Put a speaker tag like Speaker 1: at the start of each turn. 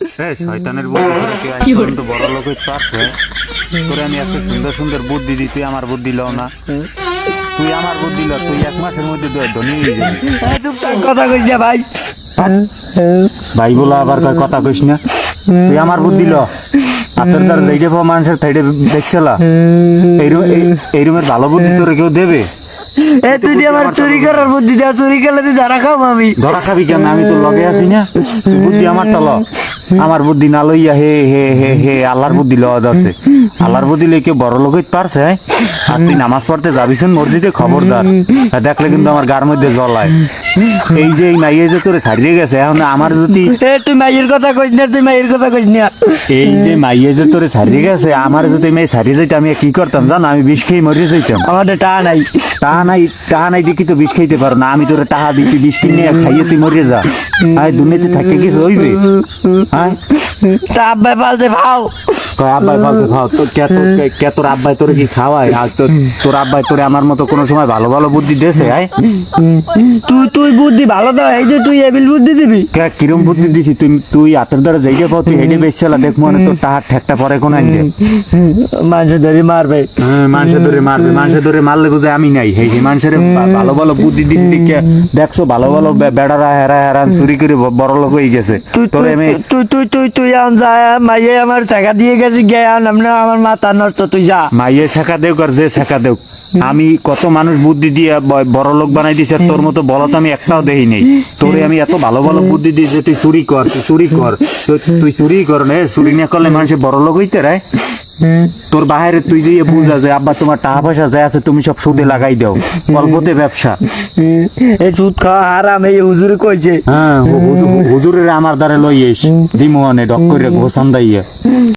Speaker 1: শয়তানের বুদ্ধি করে আজ পর্যন্ত বড় লোক হইতে পারছে? তোরে আমি এত সুন্দর সুন্দর বুদ্ধি দিই তুই আমার বুদ্ধি লও না। তুই আমার বুদ্ধি ল তুই এক মাসের মধ্যে ধনী হয়ে যাবি।
Speaker 2: এই কথা কইস না ভাই।
Speaker 1: ভাই বলা আবার কয় কথা কইস না। তুই আমার বুদ্ধি ল হাতের দ্বার যেইটা পাওয়া মানুষের থাইটে দেখছিলা এই রুমের ভালো বুদ্ধি তোরে কেউ দেবে?
Speaker 2: এ তুই আমার চুরি করার বুদ্ধি দেওয়া চুরি করলে তুই ধরা খাম আমি।
Speaker 1: ধরা খাবি কেন? আমি তো লগে আছি না? বুদ্ধি আমার তল আমার বুদ্ধি না লইয়া হে হে হে হে আল্লাহর বুদ্ধি লওয়া আছে আল্লাহর বুদ্ধি লইকে বড় লোক পারছে আর তুই নামাজ পড়তে যাবিছেন মসজিদে খবরদার। দেখলে কিন্তু আমার গার মধ্যে জলায় এই যে এই মাইয়ে যে তোরে ছাড়িয়ে গেছে এখন আমার যদি
Speaker 2: এ তুই মাইয়ের কথা কইস না তুই মাইয়ের কথা কইস না।
Speaker 1: এই যে মাইয়ে যে তোরে ছাড়িয়ে গেছে আমার যদি মেয়ে ছাড়িয়ে যাইতে আমি কি করতাম জানো? আমি বিষ খেয়ে মরে যাইতাম।
Speaker 2: আমাদের টাকা নাই।
Speaker 1: টাহা নাই টাহা নাই দেখি তো বিষ খাইতে পারো না। আমি তোরে টাহা দিচ্ছি বিষ কিনে খাইয়ে তুই মরে যা। আয় দুর্নীতি থাকে কিছু হইবে? হ্যাঁ
Speaker 2: তা আব্বাই পালছে ভাও
Speaker 1: আব্বাই ফালতু খাও তোর কে তোর আব্বাই তোরে কি খাওয়ায়? আর তোর আব্বাই তোরে আমার মতো কোনো সময় ভালো ভালো বুদ্ধি দেছে আয়
Speaker 2: তুই তুই বুদ্ধি ভালো দাও এই যে তুই এবিল বুদ্ধি দিবি।
Speaker 1: কে কিরম বুদ্ধি দিছি তুই তুই হাতের দ্বারা পাও তুই বেচছিলা দেখ মনে তোর টাহার ঠেকটা পরে কোন আইন
Speaker 2: মানুষ ধরে মারবে।
Speaker 1: হ্যাঁ মানুষে ধরে মারবে মানুষে ধরে মারলে বুঝে আমি নাই সেই মানুষের ভালো ভালো বুদ্ধি দিচ্ছি দেখে দেখছ ভালো ভালো বেড়ারা হেরা হেরান চুরি করে বড় লোক হয়ে গেছে।
Speaker 2: তুই
Speaker 1: তোরে
Speaker 2: তুই
Speaker 1: আমি
Speaker 2: তুই তুই তুই তুই আন যা মাইয়ে আমার টাকা দিয়ে গেছি আন আমরা আমার মাথা নষ্ট তুই যা।
Speaker 1: মাইয়ে শেখা দেউক আর যে শেখা দেউক। আমি কত মানুষ বুদ্ধি দিয়ে বড় লোক বানাই দিছে তোর মতো বলত আমি একটাও দেই নেই। তোরে আমি এত ভালো ভালো বুদ্ধি দিই যে তুই চুরি কর তুই চুরি কর তুই- চুরি কর না চুরি না করলে মানুষের বড় লোক হইতে রে। তোর বাহিরে তুই দিয়ে বুঝা যে আব্বা তোমার টাকা পয়সা যা আছে তুমি সব সুদে লাগাই দাও। অল্পতে ব্যবসা।
Speaker 2: এই সুদ খাওয়া হারাম এই হুজুরে কইছে।
Speaker 1: হ্যাঁ হুজুরের আমার দ্বারা লই এস দিমোহনে ডক করে ঘোষান দাইয়া।